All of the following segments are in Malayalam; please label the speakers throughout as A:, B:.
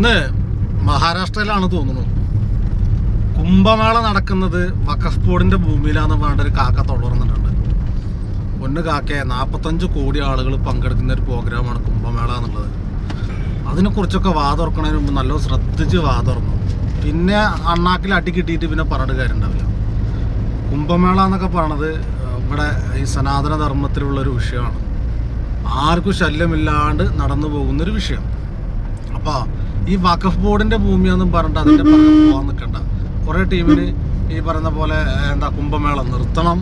A: ഇന്ന് മഹാരാഷ്ട്രയിലാണ് തോന്നുന്നു. കുംഭമേള നടക്കുന്നത് വഖഫ് ബോർഡിന്റെ ഭൂമിയിലാന്ന് പറഞ്ഞിട്ട് ഒരു കാക്ക തൊള്ളർന്നിട്ടുണ്ട് ഒന്ന് കാക്കയെ നാൽപ്പത്തഞ്ച് കോടി ആളുകൾ പങ്കെടുക്കുന്ന ഒരു പ്രോഗ്രാമാണ് കുംഭമേള എന്നുള്ളത്. അതിനെക്കുറിച്ചൊക്കെ വാതുറക്കണതിന് മുമ്പ് നല്ലോണം ശ്രദ്ധിച്ച് വാതുറന്നു. പിന്നെ അണ്ണാക്കിൽ അടി കിട്ടിയിട്ട് പിന്നെ പറഞ്ഞിട്ട് കാര്യമുണ്ടാവില്ല. കുംഭമേള എന്നൊക്കെ പറയണത് ഇവിടെ ഈ സനാതന ധർമ്മത്തിലുള്ള ഒരു വിഷയമാണ്. ആർക്കും ശല്യമില്ലാണ്ട് നടന്നു പോകുന്നൊരു വിഷയം. അപ്പോൾ ഈ വഖഫ് ബോർഡിന്റെ ഭൂമിയാണെന്നും പറഞ്ഞിട്ട് അതിന്റെ പുറകെ പോകാൻ നിൽക്കണ്ട കുറേ ടീമിന് ഈ പറയുന്ന പോലെ എന്താ കുംഭമേള നിർത്തണം.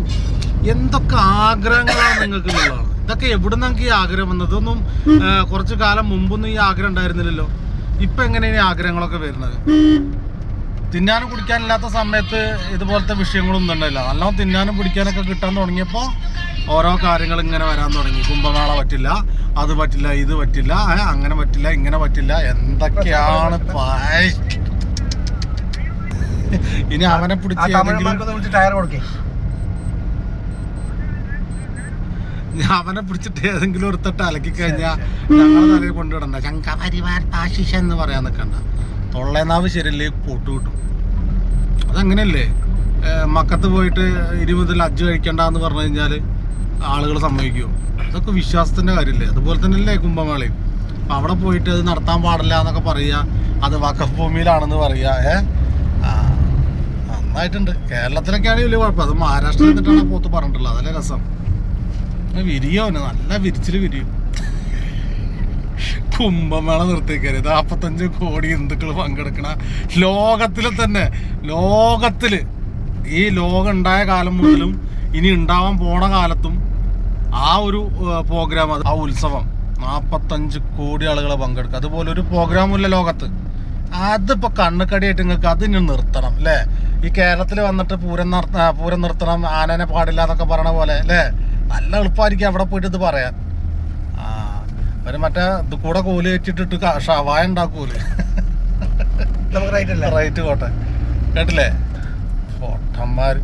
A: എന്തൊക്കെ ആഗ്രഹങ്ങളാണ് നിങ്ങൾക്ക് ഉള്ളതാണ്? ഇതൊക്കെ എവിടെ നിങ്ങൾക്ക് ഈ ആഗ്രഹം വന്നത്? ഇതൊന്നും കുറച്ചു കുറച്ച് കാലം മുമ്പൊന്നും ഈ ആഗ്രഹം ഉണ്ടായിരുന്നില്ലല്ലോ. ഇപ്പൊ എങ്ങനെയാണ് ഈ ആഗ്രഹങ്ങളൊക്കെ വരുന്നത്? തിന്നാനും കുടിക്കാനില്ലാത്ത സമയത്ത് ഇതുപോലത്തെ വിഷയങ്ങളൊന്നും ഉണ്ടായില്ല. നല്ലോണം തിന്നാനും കുടിക്കാനൊക്കെ കിട്ടാൻ തുടങ്ങിയപ്പോൾ ഓരോ കാര്യങ്ങൾ ഇങ്ങനെ വരാൻ തുടങ്ങി. കുംഭമേള പറ്റില്ല. അത് പറ്റില്ല ഇത് പറ്റില്ല അങ്ങനെ പറ്റില്ല ഇങ്ങനെ പറ്റില്ല എന്തൊക്കെയാണ്. ഇനി അവനെ പിടിച്ച് അവനെ പിടിച്ചിട്ട് ഏതെങ്കിലും ഒരുത്തട്ട് അലക്കി കഴിഞ്ഞാൽ ഞങ്ങളെ തലയിൽ കൊണ്ടുവിടണ്ട. ശങ്കപരിവാർ ആശിഷ എന്ന് പറയാൻ നിൽക്കണ്ട തൊള്ളേനാവ് ശരിയല്ലേ പൊട്ടു കിട്ടും. അതങ്ങനെയല്ലേ? മക്കത്ത് പോയിട്ട് ഇരുപതിൽ അജ്ജ് കഴിക്കണ്ടെന്ന് പറഞ്ഞു കഴിഞ്ഞാൽ ആളുകൾ സമ്മതിക്കുമോ അതൊക്കെ വിശ്വാസത്തിന്റെ കാര്യമില്ലേ അതുപോലെ തന്നെ തന്നെയല്ലേ കുംഭമേളയും. അപ്പൊ അവിടെ പോയിട്ട് അത് നടത്താൻ പാടില്ല എന്നൊക്കെ പറയുക അത് വഖഫ് ഭൂമിയിലാണെന്ന് പറയുക ഏ? നന്നായിട്ടുണ്ട്. കേരളത്തിലൊക്കെയാണ് വലിയ കുഴപ്പം. അത് മഹാരാഷ്ട്രയിൽ നിന്നിട്ടാണ് പോത്ത് പറഞ്ഞിട്ടുള്ളത്. അതല്ലേ രസം. വിരിയോ? നല്ല വിരിച്ചിൽ വിരിയും. കുംഭമേള നിർത്തിക്കരുത് നാൽപ്പത്തഞ്ച് കോടി ഹിന്ദുക്കൾ പങ്കെടുക്കണ ലോകത്തിൽ തന്നെ ലോകത്തിൽ ഈ ലോകം ഉണ്ടായ കാലം മുതലും ഇനി ഉണ്ടാവാൻ പോണ കാലത്തും ആ ഒരു പ്രോഗ്രാം അത് ആ ഉത്സവം നാപ്പത്തഞ്ച് കോടി ആളുകളെ പങ്കെടുക്കുക അതുപോലെ ഒരു പ്രോഗ്രാം ഇല്ല ലോകത്ത്. അതിപ്പോ കണ്ണുക്കടിയായിട്ട് നിങ്ങൾക്ക് അത് ഇനി നിർത്തണം അല്ലേ ഈ കേരളത്തിൽ വന്നിട്ട് പൂരം നിർത്ത പൂരം നിർത്തണം ആനനെ പാടില്ല എന്നൊക്കെ പറയണ പോലെ അല്ലേ നല്ല എളുപ്പമായിരിക്കും അവിടെ പോയിട്ട് ഇത് പറയാൻ. ആ അവർ മറ്റേ ഇത് കൂടെ കോൽ വെച്ചിട്ടിട്ട് ഷവായ
B: ഉണ്ടാക്കൂൽ?
A: റൈറ്റ് കോട്ടെ കേട്ടില്ലേ? പൊട്ടന്മാര്.